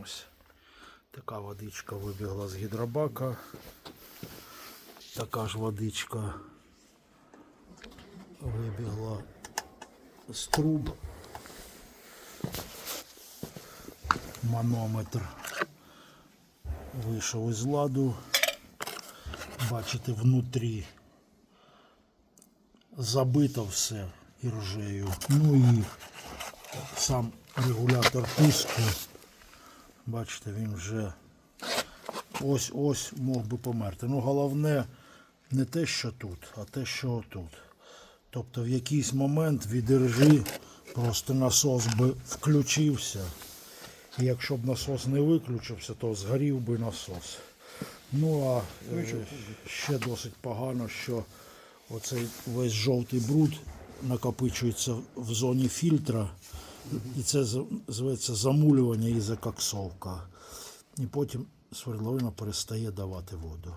Ось така водичка вибігла з гідробака. Така ж водичка вибігла з труб. Манометр вийшов із ладу. Бачите, внутрі забито все іржею. Ну і сам регулятор тиску. Бачите, він вже ось-ось мог би померти. Ну, головне не те, що тут, а те, що тут. Тобто в якийсь момент від просто насос би включився. І якщо б насос не виключився, то згорів би насос. Ну а е, ще досить погано, що оцей весь жовтий бруд накопичується в зоні фільтра. І це зветься замулювання і закоксовка. І потім свердловина перестає давати воду.